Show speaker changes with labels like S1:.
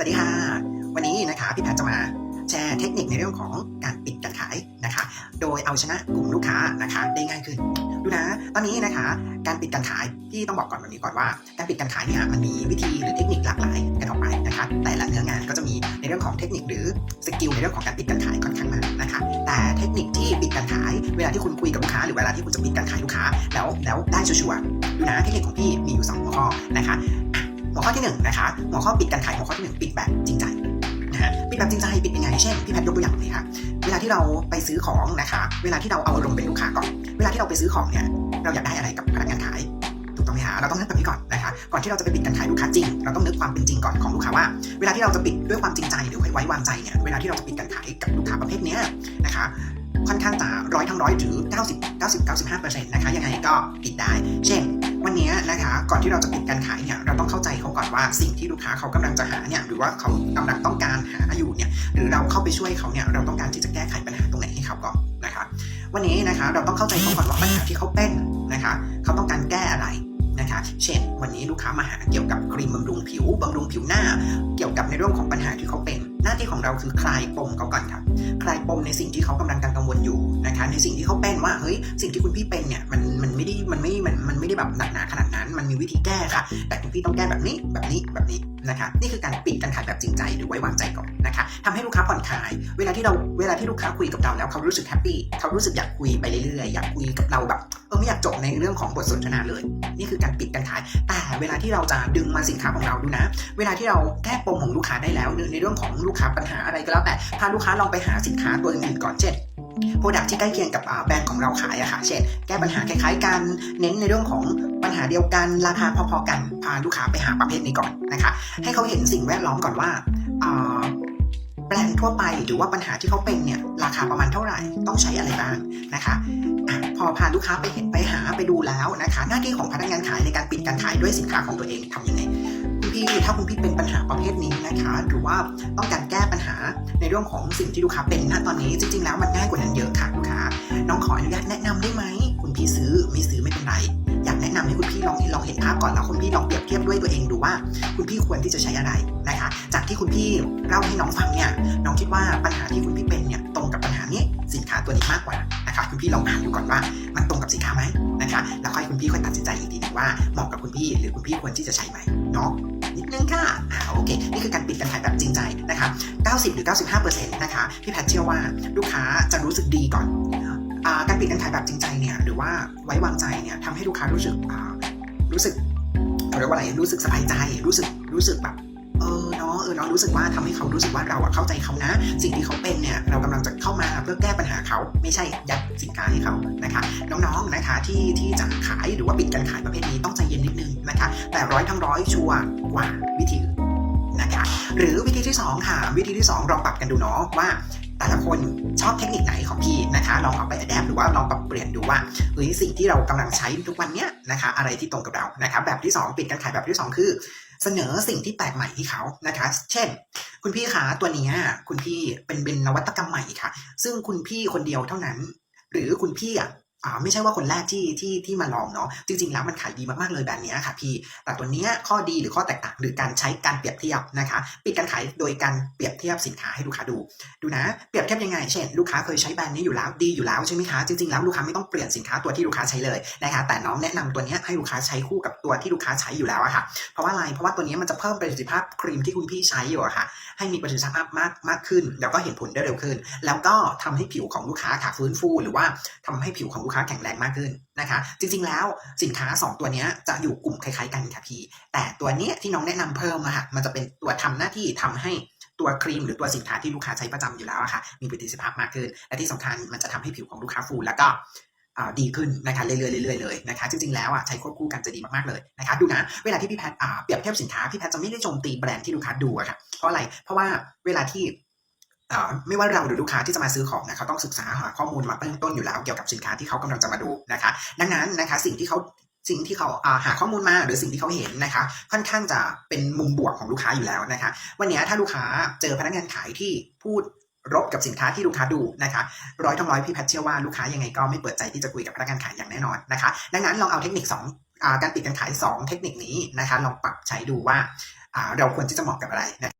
S1: สวัสดีค่ะ วันนี้นะคะพี่แพทจะมาแชร์เทคนิคในเรื่องของการปิดการขายนะคะ โดยเอาชนะกลุ่มลูกค้านะคะได้ง่ายขึ้น ดูนะ ตอนนี้นะคะ การปิดการขายพี่ต้องบอกก่อนแบบนี้ก่อนว่า การปิดการขายเนี่ยมันมีวิธีหรือเทคนิคหลากหลายกันออกไปนะคะ แต่ละเนื้องานก็จะมีในเรื่องของเทคนิคหรือสกิลในเรื่องของการปิดการขายค่อนข้างมากนะคะ แต่เทคนิคที่ปิดการขาย เวลาที่คุณคุยกับลูกค้าหรือเวลาที่คุณจะปิดการขายลูกค้า แล้วแล้วได้ชัวร์ๆดูนะเทคนิคของพี่มีอยู่สองหัวข้อนะคะ หัวข้อที่หนึ่งนะคะหัวข้อปิดการขายหัวข้อที่หนึ่งปิดแบบจริงใจนะฮะปิดแบบจริงใจปิดยังไงเช่นพี่แพทย์ยกตัวอย่างเลยค่ะเวลาที่เราไปซื้อของนะคะเวลาที่เราเอาอารมณ์เป็นลูกค้าก่อน เวลาที่เราไปซื้อของเนี่ยเราอยากได้อะไรกับพนักงานขายถูกต้องไหมคะเราต้องนึกแบบนี้ก่อนนะคะก่อนที่เราจะไปปิดการขายลูกค้าจริง เราต้องนึกความเป็นจริงก่อนของลูกค้าว่า เวลาที่เราจะปิดด้วยความจริงใจหรือไว้วางใจเนี่ยเวลาที่เราจะปิดการขายกับลูกค้าประเภทเนี้ยนะคะค่อนข้างจะร้อยทั้งร้อยหรือ90 90 95%นะคะยังไงก็ปิดได้ เช่น วันนี้นะคะก่อนที่เราจะปิดการขายเนี่ยเราต้องเข้าใจเขาก่อนว่าสิ่งที่ลูกค้าเขากำลังจะหาเนี่ยหรือว่าเขากำลังต้องการหาอยู่เนี่ยหรือเราเข้าไปช่วยเขาเนี่ยเราต้องการที่จะแก้ไขปัญหาตรงไหนให้เขาก่อนนะคะวันนี้นะคะเราต้องเข้าใจเขาก่อนว่าปัญหาที่เขาเป็นนะคะเขาต้องการแก้อะไรนะคะเช่น วันนี้ลูกค้ามาหาเกี่ยวกับครีมบำรุงผิวบำรุงผิวหน้า เกี่ยวกับในเรื่องของปัญหาที่เขาเป็น หน้าที่ของเราคือคลายปมเขาก่อนครับ คลายปมในสิ่งที่เขากำลังกังวลอยู่นะคะในสิ่งที่เขาเป็นว่าเฮ้ยสิ่งที่คุณพี่เป็นเนี่ยมันมันไม่ได้มันไม่มันมันไม่ได้แบบหนักหนาขนาดนั้น มันมีวิธีแก้ค่ะ แต่คุณพี่ต้องแก้แบบนี้แบบนี้แบบนี้นะคะนี่คือการปิดการขายแบบจริงใจหรือไว้วางใจก่อนนะคะทำให้ลูกค้าผ่อนคลาย เวลาที่เราเวลาที่ลูกค้าคุยกับเราแล้วเขารู้สึกแฮปปี้เขารู้สึกอยากคุยไปเรื่อยๆอยากคุยกับเราแบบเออไม่อยากจบในเรื่องของบทสนทนาเลย นี่คือการปิดการขาย แต่เวลาที่เราจะดึงมาสินค้าของเราดูนะ เวลาที่เราแก้ปมของลูกค้าได้แล้วในเรื่องของลูกค้าปัญหาอะไรก็แล้วแต่พาลูกค้าลองไปหาสินค้าตัวอื่นก่อนเช่นโปรดักที่ใกล้เคียงกับแบรนด์ของเราขายอะค่ะ เช่น แก้ปัญหาคล้ายๆกัน เน้นในเรื่องของปัญหาเดียวกัน ราคาพอๆกัน พาลูกค้าไปหาประเภทนี้ก่อนนะคะ ให้เขาเห็นสิ่งแวดล้อมก่อนว่าแบรนด์ทั่วไปหรือว่าปัญหาที่เขาเป็นเนี่ยราคาประมาณเท่าไหร่ต้องใช้อะไรบ้างนะคะอะพอพาลูกค้าไปเห็นไปหาไปดูแล้วนะคะ หน้าที่ของพนักงานขายในการปิดการขายด้วยสินค้าของตัวเองทำยังไง พี่ถ้าคุณพี่เป็นปัญหาประเภทนี้นะคะ หรือว่าต้องการแก้ปัญหาในเรื่องของสิ่งที่ลูกค้าเป็นณตอนนี้จริง ๆ แล้วมันง่ายกว่านั้นเยอะค่ะลูกค้าน้องขออนุญาตแนะนำได้ไหมคุณพี่ซื้อไม่ซื้อไม่เป็นไรอยากแนะนำให้คุณพี่ลองลองเห็นภาพก่อนแล้วคุณพี่ลองเปรียบเทียบด้วยตัวเองดูว่า คุณพี่ควรที่จะใช้อะไรนะคะ จากที่คุณพี่เล่าให้น้องฟังเนี่ยน้องคิดว่าปัญหาที่คุณพี่เป็นเนี่ยตรงกับปัญหานี้สินค้าตัวนี้มากกว่า พี่ลองอ่านดูก่อนว่ามันตรงกับสินค้าไหมนะคะแล้วค่อยคุณพี่ค่อยตัดสินใจอีกทีหนึงว่าเหมาะกับคุณพี่หรือคุณพี่ควรที่จะใช้ไหมเนาะนิดนึงค่ะอ่าโอเค นี่คือการปิดการขายแบบจริงใจนะคะ90 หรือ 95%นะคะพี่แพทเชื่อว่าลูกค้าจะรู้สึกดีก่อนอการปิดการขายแบบจริงใจเนี่ยหรือว่าไว้วางใจเนี่ยทำให้ลูกค้ารู้สึกรู้สึกเขาเรียกว่าอะไรรู้สึกสบายใจรู้สึกรู้สึกแบบ เออเนาะเออเนารู้สึกว่าทำให้เขารู้สึกว่าเราอะเข้าใจเขานะ สิ่งที่เขาเป็นเนี่ยเรากำลังจะเข้ามาเพื่อแก้ปัญหาเขาไม่ใช่ยัดสินค้าให้เขานะคะน้องๆนะคะที่ที่จะขายหรือว่าปิดการขายประเภทนี้ต้องใจเย็นนิดนึงนะคะ แต่ร้อยทั้งร้อยชัวร์กว่าวิธีนะคะหรือวิธีที่สองค่ะ วิธีที่สองลองปรับกันดูเนาะว่าแต่ละคนชอบเทคนิคไหนของพี่นะคะ ลองเอาไปอัดแอปหรือว่าลองปรับเปลี่ยนดูว่าเฮ้ยสิ่งที่เรากำลังใช้ทุกวันเนี้ยนะคะ อะไรที่ตรงกับเรานะคะ แบบที่สองปิดการขายแบบที่สองคือ เสนอสิ่งที่แปลกใหม่ให้เขานะคะ เช่น คุณพี่คะตัวนี้คุณพี่เป็นเป็นนวัตกรรมใหม่ค่ะ ซึ่งคุณพี่คนเดียวเท่านั้น หรือคุณพี่อะ อ่าไม่ใช่ว่าคนแรกที่ที่ที่มาลองเนาะจริง ๆ แล้วมันขายดีมากๆเลยแบบเนี้ค่ะพี่ แต่ตัวเนี้ยข้อดีหรือข้อแตกต่างหรือการใช้การเปรียบเทียบนะคะปิดการขายโดยการเปรียบเทียบสินค้าให้ลูกค้าดู ดูนะเปรียบเทียบยังไง เช่น ลูกค้าเคยใช้แบรนด์นี้อยู่แล้วดีอยู่แล้วใช่ไหมคะจริงๆแล้วลูกค้าไม่ต้องเปลี่ยนสินค้าตัวที่ลูกค้าใช้เลยนะคะแต่น้องแนะนำตัวเนี้ยให้ลูกค้าใช้คู่กับตัวที่ลูกค้าใช้อยู่แล้วอะค่ะ เพราะว่าอะไรเพราะว่าตัวเนี้ยมันจะเพิ่มประสิทธิภาพครีมที่คุณพี่ใช้อยู่อะค่ะ ให้มีประสิทธิภาพมากมากขึ้น แล้วก็เห็นผลได้เร็วขึ้น แล้วก็ทำให้ผิวของลูกค้าค่ะฟื้นฟู หรือว่าทำให้ผิวของกค้าแข็งแรงมากขึ้นนะคะ จริง ๆ แล้วสินค้า 2 ตัวนี้จะอยู่กลุ่มคล้าย ๆ กันค่ะพี่แต่ตัวนี้ที่น้องแนะนำเพิ่มอะค่ะมันจะเป็นตัวทำหน้าที่ทำให้ตัวครีมหรือตัวสินค้าที่ลูกค้าใช้ประจำอยู่แล้วอะค่ะ มีประสิทธิภาพมากขึ้น และที่สำคัญมันจะทำให้ผิวของลูกค้าฟูแล้วก็ดีขึ้นนะคะเรื่อยๆเรื่อยๆเลยนะคะจริงๆแล้วอะใช้ควบคู่กันจะดีมากๆเลยนะคะดูนะเวลาที่พี่แพทเปรียบเทียบสินค้าพี่แพทจะไม่ได้โจมตีแบรนด์ที่ลูกค้าดูอะค่ะเพราะอะไรเพราะว่าเวลาที่ ไม่ว่าเราหรือลูกค้าที่จะมาซื้อของนะเขาต้องศึกษาหาข้อมูลมาเบื้องต้นอยู่แล้วเกี่ยวกับสินค้าที่เขากำลังจะมาดูนะคะ ดังนั้นนะคะสิ่งที่เขาสิ่งที่เขาหาข้อมูลมาหรือสิ่งที่เขาเห็นนะคะ ค่อนข้างจะเป็นมุมบวกของลูกค้าอยู่แล้วนะคะ วันนี้ถ้าลูกค้าเจอพนักงานขายที่พูดรบกับสินค้าที่ลูกค้าดูนะคะร้อยทั้งร้อยพี่แพทเชื่อว่าลูกค้ายังไงก็ไม่เปิดใจที่จะคุยกับพนักงานขายอย่างแน่นอนนะคะ ดังนั้นลองเอาเทคนิคสองการปิดการขายสองเทคนิคนี้นะคะลองปรับใช้ดูว่าอ่าเราควรที่จะเหมาะกับอะไรนะ